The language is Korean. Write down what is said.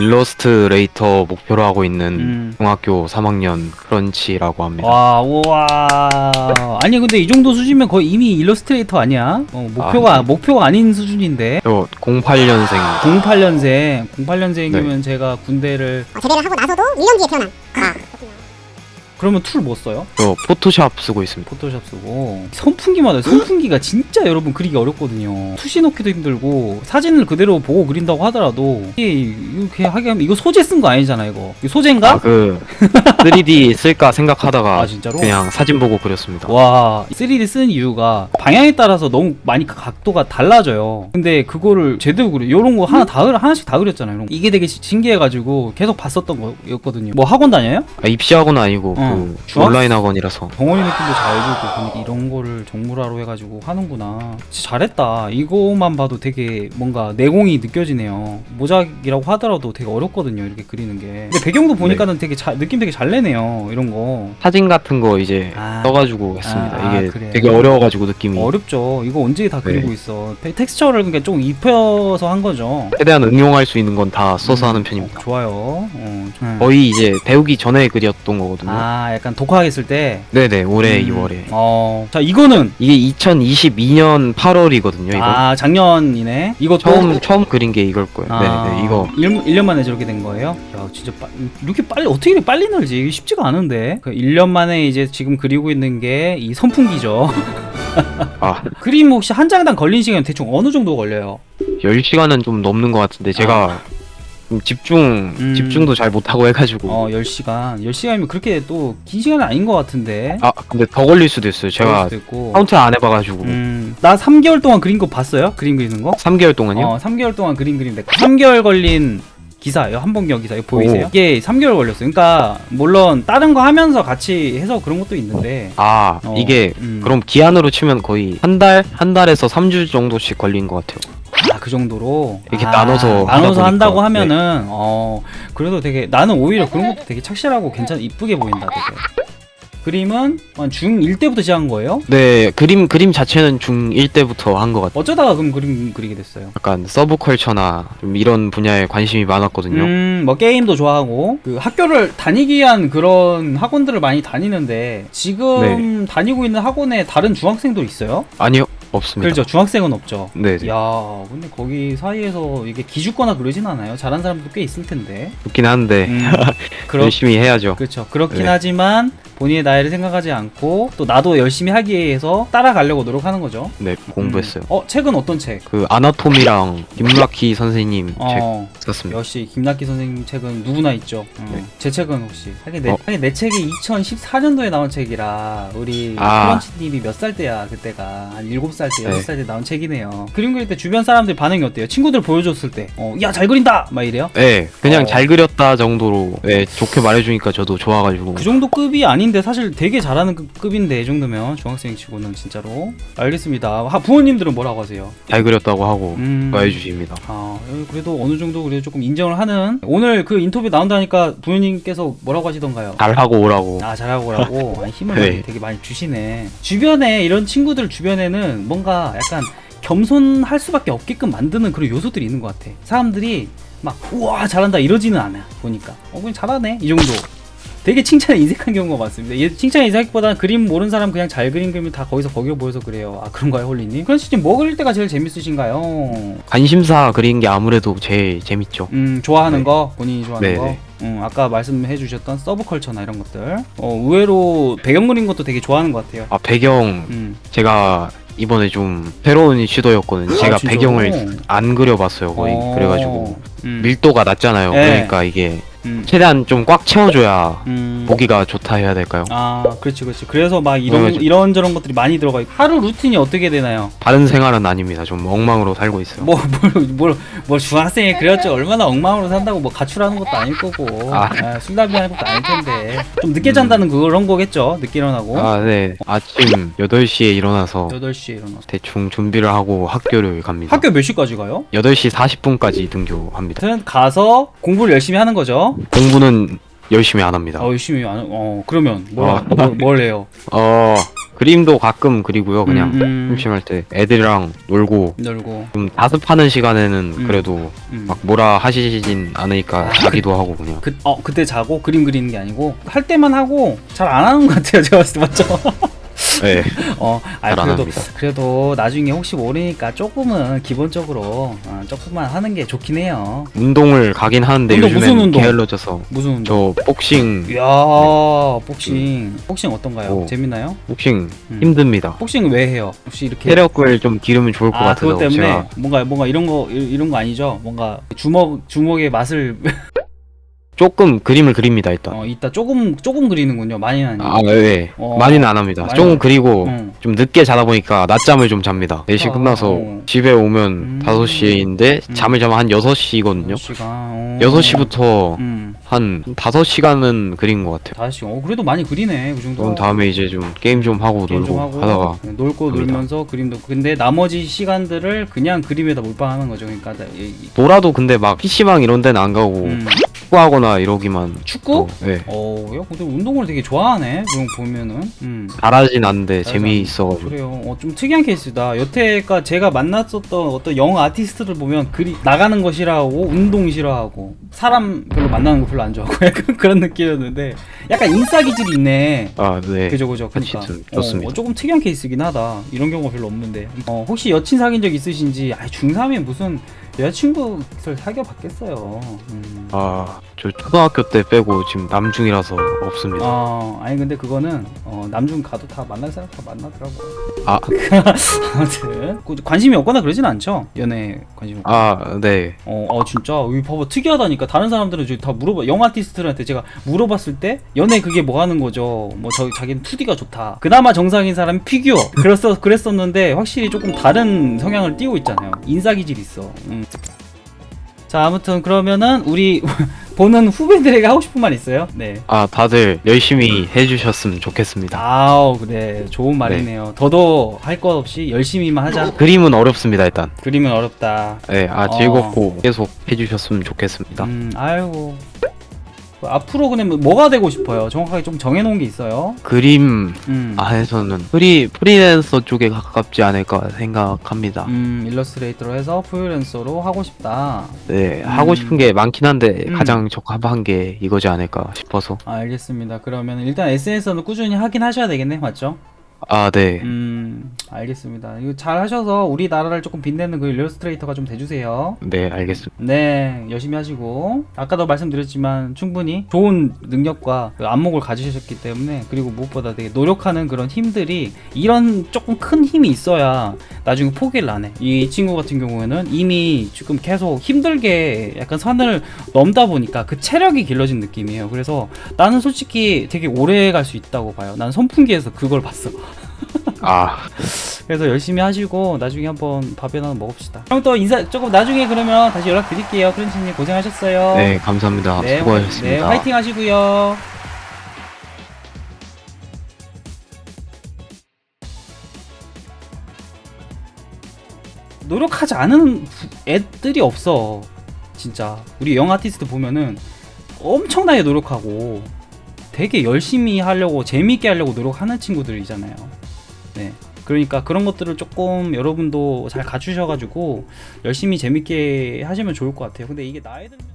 일러스트레이터 목표로 하고 있는 음. 중학교 3학년 크런치라고 합니다. 와, 우와. 아니 근데 이 정도 수준이면 거의 이미 일러스트레이터 아니야? 어, 목표가 아. 목표가 아닌 수준인데. 저 08년생 08년생, 08년생이면 제가 군대를 어, 제대를 하고 나서도 1년 뒤에 태어난. 아, 그러면 툴 뭐 써요? 저 포토샵 쓰고 있습니다. 포토샵 쓰고 선풍기마다 선풍기가 진짜 여러분 그리기 어렵거든요 투시 넣기도 힘들고 사진을 그대로 보고 그린다고 하더라도 이게 이렇게 하게 하면 이거 소재 쓴 거 아니잖아 이거 이거 소재인가? 아, 그 3D 쓸까 생각하다가 아, 진짜로? 그냥 사진 보고 그렸습니다. 와 3D 쓰는 이유가 방향에 따라서 너무 많이 각도가 달라져요 근데 그거를 제대로 그려 요런 거 하나 다 그려- 하나씩 다 그렸잖아요 이런 거. 이게 되게 시- 신기해가지고 계속 봤었던 거였거든요 뭐 학원 다녀요? 아, 입시학원 아니고 어. 그 중학- 온라인 학원이라서. 덩어리 느낌도 잘 주고 보니까 이런 거를 정물화로 해가지고 하는구나. 진짜 잘했다. 이거만 봐도 되게 뭔가 내공이 느껴지네요. 모작이라고 하더라도 되게 어렵거든요 이렇게 그리는 게. 근데 배경도 보니까는 되게 잘 느낌 되게 잘 내네요 이런 거. 사진 같은 거 이제 아. 써가지고 했습니다. 아, 이게 그래요? 되게 어려워가지고 느낌이. 어렵죠. 이거 언제 다 그리고 네. 있어? 테- 텍스처를 그러니까 좀 입혀서 한 거죠? 최대한 응용할 수 있는 건 다 써서 음, 하는 편입니다. 어, 좋아요. 어, 좀- 거의 이제 배우기 전에 그렸던 거거든요. 아 약간 독학했을 때. 네네 올해 음, 2월에. 어, 자 이거는? 이게 2022년 8월이거든요. 이거. 아 작년이네. 이거 처음 처음 그린 게 이걸 거예요. 아, 네네 이거. 1, 1년 만에 저렇게 된 거예요? 야 진짜 빠, 이렇게 빨리 어떻게 이렇게 빨리 늘지? 이게 쉽지가 않은데. 그 1년 만에 이제 지금 그리고 있는 게 이 선풍기죠. 아. 그림 혹시 한 장당 걸린 시간 대충 어느 정도 걸려요? 10시간은 좀 넘는 것 같은데 제가 좀 집중 아. 음. 집중도 잘 못하고 해가지고 어 10시간 10시간이면 그렇게 또 긴 시간은 아닌 것 같은데 아 근데 더 걸릴 수도 있어요. 제가 그럴 수도 있고. 카운트 안 해봐가지고 음, 나 3개월 동안 그린 거 봤어요? 그림 그리는 거? 3개월 동안요. 어 3개월 동안 그림 그리는데 3개월 걸린 기사예요 한번경 기사 이거 보이세요? 오. 이게 3개월 걸렸어요 그러니까 물론 다른 거 하면서 같이 해서 그런 것도 있는데 아 어, 이게 음. 그럼 기한으로 치면 거의 한 달 한 달에서 3주 정도씩 걸린 것 같아요. 아, 그 정도로 이렇게 아, 나눠서 하다 나눠서 보니까. 한다고 하면은 어 그래도 되게 나는 오히려 그런 것도 되게 착실하고 괜찮 이쁘게 보인다 되게 그림은 중1 때부터 시작한 거예요? 네 그림 그림 자체는 중1 때부터 한 것 같아요. 어쩌다가 그럼 그림 그리게 됐어요? 약간 서브컬처나 좀 이런 분야에 관심이 많았거든요. 음, 뭐 게임도 좋아하고 그 학교를 다니기 위한 그런 학원들을 많이 다니는데 지금 다니고 있는 학원에 다른 중학생도 있어요? 아니요 없습니다. 그렇죠. 중학생은 없죠. 네 야, 근데 거기 사이에서 이게 기죽거나 그러진 않아요. 잘하는 사람도 꽤 있을 텐데. 좋긴 한데 음, 그렇, 열심히 해야죠. 그렇죠. 그렇긴 네. 하지만 본인의 나이를 생각하지 않고 또 나도 열심히 하기 위해서 따라가려고 노력하는 거죠. 네 공부했어요. 음. 어, 책은 어떤 책? 그 아나토미랑 김라키 선생님 어, 책 썼습니다. 역시 김낙기 선생님 책은 누구나 있죠. 어. 네. 제 책은 혹시 하긴 내, 어? 하긴 내 책이 2014년도에 나온 책이라 우리 아. 크런치님이 몇 살 때야 그때가 한 7살 때 네. 6살 때 나온 책이네요. 그림 그릴 때 주변 사람들 반응이 어때요? 친구들 보여줬을 때, 어, 야잘 그린다 막 이래요. 네 그냥 어. 잘 그렸다 정도로 네, 좋게 말해주니까 저도 좋아가지고 그 정도 급이 아닌데 사실 되게 잘하는 급- 급인데 이 정도면 중학생 치고는 진짜로 알겠습니다. 하, 부모님들은 뭐라고 하세요? 잘 그렸다고 하고 음. 좋아해 주십니다. 아, 그래도 어느 정도 그래도 조금 인정을 하는 오늘 그 인터뷰 나온다니까 부모님께서 뭐라고 하시던가요? 잘 하고 오라고. 아 잘하고 오라고 아니, 힘을 네. 많이, 되게 많이 주시네 주변에 이런 친구들 주변에는 뭔가 약간 겸손할 수밖에 없게끔 만드는 그런 요소들이 있는 것 같아 사람들이 막 우와 잘한다 이러지는 않아 보니까 어 그냥 잘하네 이 정도 되게 칭찬에 인색한 경우가 많습니다. 얘 칭찬에 인색보다는 그림 모르는 사람 그냥 잘 그린 그림이 다 거기서 거기로 보여서 그래요. 아 그런가요, 홀리님? 그럼 지금 뭐 그릴 때가 제일 재밌으신가요? 관심사 그린 게 아무래도 제일 재밌죠. 음 좋아하는 네. 거 본인이 좋아하는 네, 거 네. 음, 아까 말씀해 주셨던 서브컬처나 이런 것들 어, 의외로 배경 그린 것도 되게 좋아하는 것 같아요 아 배경 음. 제가 이번에 좀 새로운 시도였거든요. 제가 아? 배경을 안 그려봤어요 거의. 어, 그래가지고 음. 밀도가 낮잖아요. 네. 그러니까 이게 음. 최대한 좀 꽉 채워줘야 음. 보기가 좋다 해야 될까요? 아 그렇지 그렇지 그래서 막 이런 그래가지고- 이런 저런 것들이 많이 들어가 있고 하루 루틴이 어떻게 되나요? 다른 생활은 아닙니다. 좀 엉망으로 살고 있어요. 뭐뭘뭘 뭘 중학생이 그렸지 얼마나 엉망으로 산다고 뭐 가출하는 것도 아닐 거고 아. 아, 술 담배 하는 것도 아닐 텐데 좀 늦게 잔다는 그런 거겠죠 늦게 일어나고 아, 네. 아침 8시에 일어나서 8시에 일어나서 대충 준비를 하고 학교를 갑니다. 학교 몇 시까지 가요? 8시 40분까지 등교합니다. 가서 공부를 열심히 하는 거죠. 공부는 열심히 안 합니다. 어, 열심히 안, 어, 그러면 뭘, 어. 뭘, 뭘 해요? 어, 그림도 가끔 그리고요. 그냥 음, 음. 심심할 때 애들이랑 놀고 놀고 좀 다습하는 시간에는 음. 그래도 음. 막 뭐라 하시진 않으니까 자기도 하고 그냥. 그, 어 그때 자고 그림 그리는 게 아니고 할 때만 하고 잘 안 하는 것 같아요 제가 봤을 때 맞죠? 네. 어, 아 잘안 그래도 합니다. 그래도 나중에 혹시 모르니까 조금은 기본적으로 어, 조금만 하는 게 좋긴 해요. 운동을 가긴 하는데 운동, 요즘엔 운동? 게을러져서 무슨 운동? 저 복싱 이야 복싱 복싱 어떤가요? 오. 재밌나요? 복싱 음. 힘듭니다. 복싱 왜 해요? 혹시 이렇게 체력을 좀 기르면 좋을 것 아 같아서 그것 때문에 제가 뭔가 뭔가 이런 거 이- 이런 거 아니죠? 뭔가 주먹 주먹의 맛을 조금 그림을 그립니다 일단. 어, 이따 조금 조금 그리는군요. 많이는 아니고. 아, 네. 어. 많이는 안 합니다. 많이 조금 안- 그리고 응. 좀 늦게 자다 보니까 낮잠을 좀 잡니다. 4시 아, 끝나서 어. 집에 오면 음. 5시인데 음. 잠을 자면 한 6시거든요. 시간. 어. 6시부터 음. 한 5시간은 그린 것 같아요. 다시 어 그래도 많이 그리네 그 정도. 그런 다음에 이제 좀 게임 좀 하고 게임 놀고 좀 하고 하다가 네, 놀고 합니다. 놀면서 그림도 근데 나머지 시간들을 그냥 그림에다 몰빵하는 거죠 그러니까 나- 이- 이- 놀아도 근데 막 PC방 이런 데는 안 가고 음. 축구하거나 이러기만 축구? 또, 네. 어, 야 근데 운동을 되게 좋아하네 거 보면은 음. 잘하진 않는데 잘하지 재미있어가지고 그래요 어, 좀 특이한 케이스다 여태까 제가 만났었던 어떤 영어 아티스트들 보면 그리 나가는 거 싫어하고 운동 싫어하고 사람 별로 만나는 거 별로 안 좋아하고 약간 그런 느낌이었는데 약간 인싸 기질이 있네 아 네. 그죠 그죠 같이 그러니까 좀 좋습니다. 어, 조금 특이한 케이스긴 하다 이런 경우가 별로 없는데 어, 혹시 여친 사귄 적 있으신지 아 중3에 무슨 여자친구를 사귀어 봤겠어요. 음. 아 저 초등학교 때 빼고 지금 남중이라서 없습니다. 어, 아니 근데 그거는 어, 남중 가도 다 만날 사람 다 만나더라고 아. 아무튼. 그 관심이 없거나 그러진 않죠? 연애 관심 없고 아 네. 어, 어 진짜? 이 봐봐 특이하다니까. 다른 사람들은 저다 물어봐 영화 아티스트들한테 제가 물어봤을 때 연애 그게 뭐 하는 거죠? 뭐 저 자기는 2D가 좋다. 그나마 정상인 사람이 피규어. 그랬어 그랬었는데 확실히 조금 다른 성향을 띠고 있잖아요. 인싸 기질 있어. 음. 자 아무튼 그러면은 우리 보는 후배들에게 하고 싶은 말 있어요 네 아 다들 열심히 해주셨으면 좋겠습니다. 아우 그래 좋은 말이네요 더더 할 것 없이 열심히만 하자 그림은 어렵습니다 일단. 그림은 어렵다 네, 아 어. 즐겁고 계속 해주셨으면 좋겠습니다. 음, 아이고. 그 앞으로 그냥 뭐가 되고 싶어요? 정확하게 좀 정해놓은 게 있어요. 그림 음, 안에서는 프리 프리랜서 쪽에 가깝지 않을까 생각합니다. 음, 일러스트레이터로 해서 프리랜서로 하고 싶다. 네, 음. 하고 싶은 게 많긴 한데 음. 가장 적합한 게 이거지 않을까 싶어서. 아, 알겠습니다. 그러면 일단 SNS는 꾸준히 하긴 하셔야 되겠네, 맞죠? 아 네. 음, 알겠습니다. 이거 잘 하셔서 우리나라를 조금 빛내는 그 일러스트레이터가 좀 돼주세요. 네, 알겠습니다. 네, 열심히 하시고 아까도 말씀드렸지만 충분히 좋은 능력과 그 안목을 가지셨기 때문에 그리고 무엇보다 되게 노력하는 그런 힘들이 이런 조금 큰 힘이 있어야 나중에 포기를 안 해. 이 친구 같은 경우에는 이미 지금 계속 힘들게 약간 선을 넘다 보니까 그 체력이 길러진 느낌이에요. 그래서 나는 솔직히 되게 오래 갈 수 있다고 봐요. 난 선풍기에서 그걸 봤어. 아, 그래서 열심히 하시고 나중에 한번 밥이나 먹읍시다. 그럼 또 인사 조금 나중에 그러면 다시 연락 드릴게요. 크런치님 고생하셨어요. 네, 감사합니다. 네, 수고하셨습니다. 네, 화이팅 하시고요. 노력하지 않은 부- 애들이 없어. 진짜. 우리 영 아티스트 보면은 엄청나게 노력하고 되게 열심히 하려고 재미있게 하려고 노력하는 친구들이잖아요. 네. 그러니까 그런 것들을 조금 여러분도 잘 갖추셔가지고 열심히 재밌게 하시면 좋을 것 같아요. 근데 이게 나이 들면